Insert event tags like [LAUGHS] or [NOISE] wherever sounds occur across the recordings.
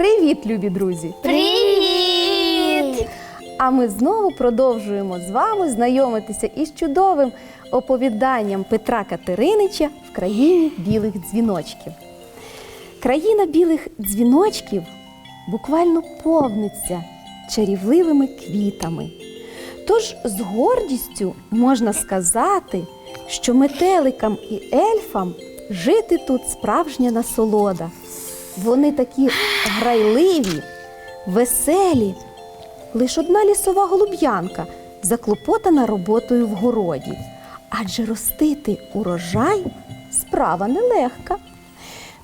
Привіт, любі друзі! Привіт! А ми знову продовжуємо з вами знайомитися із чудовим оповіданням Петра Катеринича в країні білих дзвіночків. Країна білих дзвіночків буквально повниться чарівливими квітами. Тож з гордістю можна сказати, що метеликам і ельфам жити тут справжня насолода. Вони такі грайливі, веселі. Лиш одна лісова голуб'янка заклопотана роботою в городі, адже ростити урожай справа нелегка.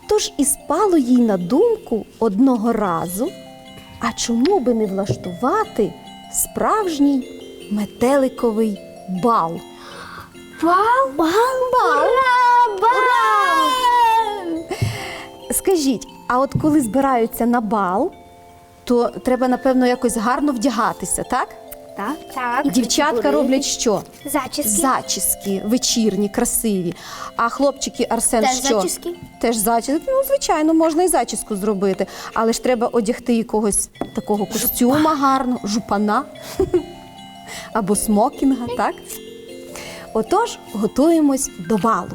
Тож і спало їй на думку одного разу, а чому би не влаштувати справжній метеликовий бал? Бал! Бал! Бал! Ура! Бал! Скажіть, а от коли збираються на бал, то треба, напевно, якось гарно вдягатися, так? Так, так. Дівчатка роблять що? зачіски. Зачіски вечірні, красиві. А хлопчики Арсен Теж що? зачіски? Теж зачіски. Ну, звичайно, можна і зачіску зробити. Але ж треба одягти якогось такого костюма гарного, жупана або смокінга, так? Отож, готуємось до балу.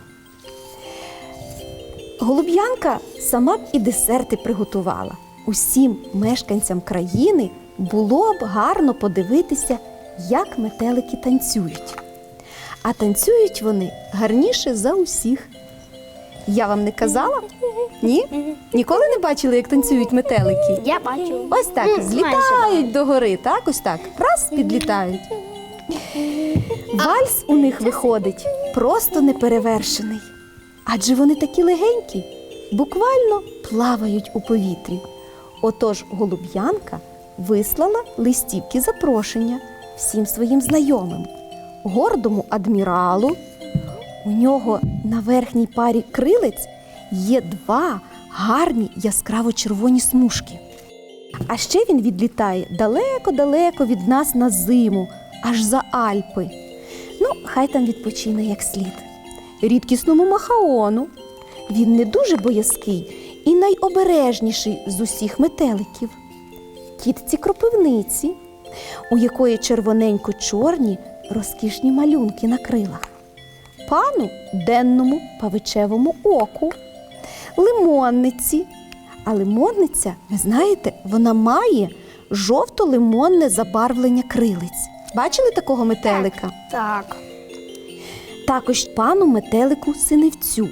Голуб'янка сама б і десерти приготувала. Усім мешканцям країни було б гарно подивитися, як метелики танцюють. А танцюють вони гарніше за усіх. Я вам не казала? Ні? Ніколи не бачили, як танцюють метелики? Я бачу. Ось так, злітають догори, так, ось так. Раз підлітають. Вальс у них виходить просто неперевершений. Адже вони такі легенькі, буквально плавають у повітрі. Отож голуб'янка вислала листівки запрошення всім своїм знайомим, гордому адміралу. У нього на верхній парі крилець є два гарні яскраво червоні смужки. А ще він відлітає далеко-далеко від нас на зиму, аж за Альпи. Ну, хай там відпочине як слід. Рідкісному махаону. Він не дуже боязкий і найобережніший з усіх метеликів. Тітці кропивниці, у якої червоненько-чорні розкішні малюнки на крилах. Пану денному павичевому оку, лимонниці. А лимонниця, ви знаєте, вона має жовто-лимонне забарвлення крилиць. Бачили такого метелика? Так. Також пану метелику синевцю.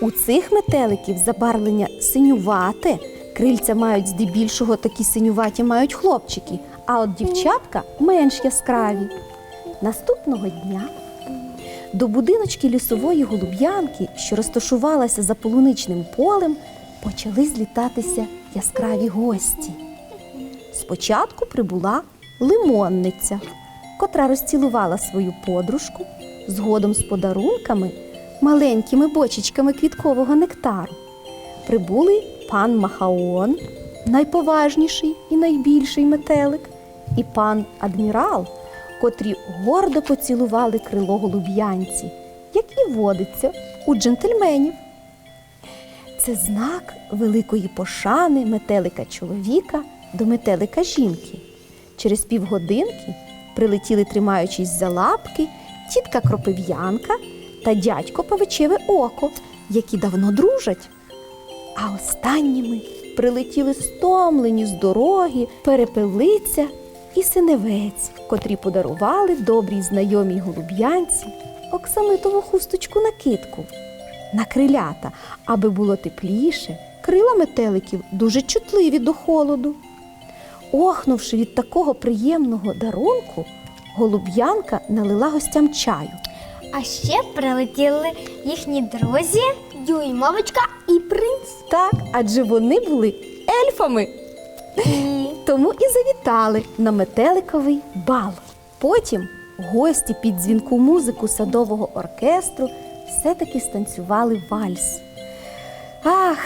У цих метеликів забарвлення синювате, крильця мають здебільшого такі синюваті мають хлопчики, а от дівчатка менш яскраві. Наступного дня до будиночки лісової голуб'янки, що розташувалася за полуничним полем, почали злітатися яскраві гості. Спочатку прибула лимонниця, котра розцілувала свою подружку згодом з подарунками, маленькими бочечками квіткового нектару. Прибули пан Махаон, найповажніший і найбільший метелик, і пан адмірал, котрі гордо поцілували крило голуб'янці, як і водиться у джентльменів. Це знак великої пошани метелика чоловіка до метелика жінки. Через півгодинки прилетіли, тримаючись за лапки, тітка кропив'янка та дядько павичеве око, які давно дружать. А останніми прилетіли стомлені з дороги, перепелиця і синевець, котрі подарували добрій знайомій голуб'янці оксамитову хусточку накидку на крилята, аби було тепліше, крила метеликів дуже чутливі до холоду. Охнувши від такого приємного дарунку, голуб'янка налила гостям чаю. А ще прилетіли їхні друзі, Дюймовочка і принц. Так, адже вони були ельфами, І [LAUGHS] тому і завітали на метеликовий бал. Потім гості під дзвінку музику садового оркестру все-таки станцювали вальс. Ах,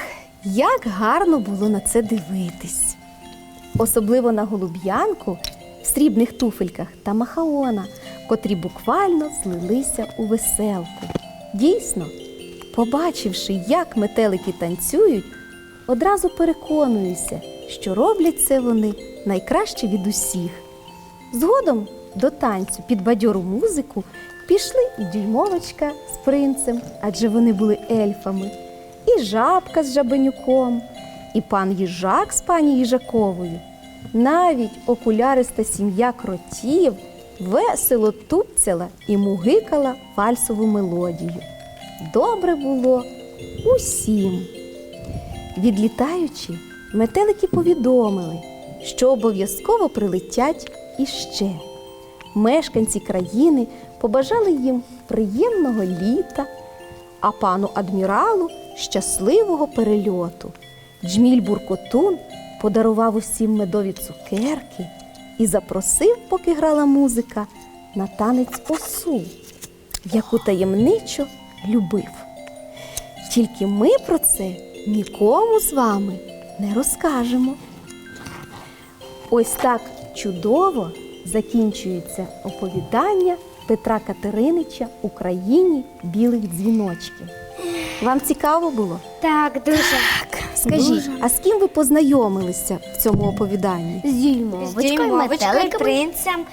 як гарно було на це дивитись! Особливо на голуб'янку срібних туфельках та махаона, котрі буквально злилися у веселку. Дійсно, побачивши, як метелики танцюють, одразу переконуюся, що роблять це вони найкраще від усіх. Згодом до танцю під бадьору музику пішли і дюймовочка з принцем, адже вони були ельфами, і жабка з жабенюком, і пан їжак з пані їжаковою. Навіть окуляриста сім'я кротів весело тупцяла і мугикала вальсову мелодію. Добре було усім. Відлітаючи, метелики повідомили, що обов'язково прилетять іще. Мешканці країни побажали їм приємного літа, а пану адміралу щасливого перельоту. Джміль Буркотун подарував усім медові цукерки і запросив, поки грала музика, на танець осу, яку таємничо любив. Тільки ми про це нікому з вами не розкажемо. Ось так чудово закінчується оповідання Петра Катеринича Україні білих дзвіночків. Вам цікаво було? Так, дуже. Скажіть, а з ким ви познайомилися в цьому оповіданні? З дюймовочкою, метеликами. принцем,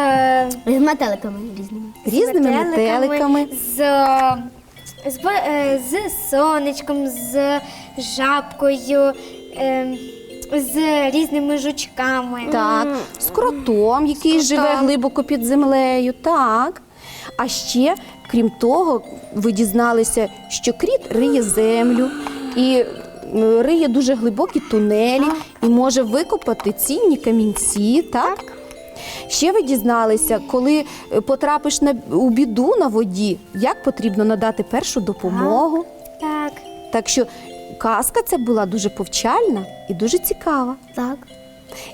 е, З метеликами різними. Різними метеликами. з, з, е, з сонечком, з жабкою, е, з різними жучками. Так, з кротом, який живе глибоко під землею. Так. А ще, крім того, ви дізналися, що кріт риє землю і м, риє дуже глибокі тунелі і може викопати цінні камінці. Так? Ще ви дізналися, коли е, потрапиш на, у біду на воді, як потрібно надати першу допомогу. Так. Так що казка це була дуже повчальна і дуже цікава. Так.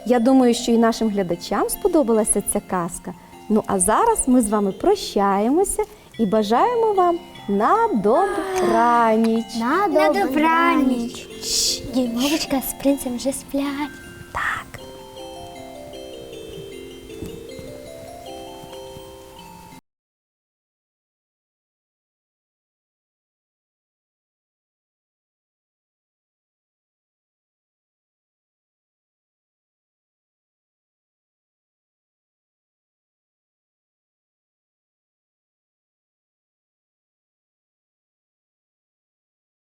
Я думаю, що і нашим глядачам сподобалася ця казка. Ну а зараз ми з вами прощаємося і бажаємо вам на добраніч. На добраніч. добраніч. З принцем вже сплять.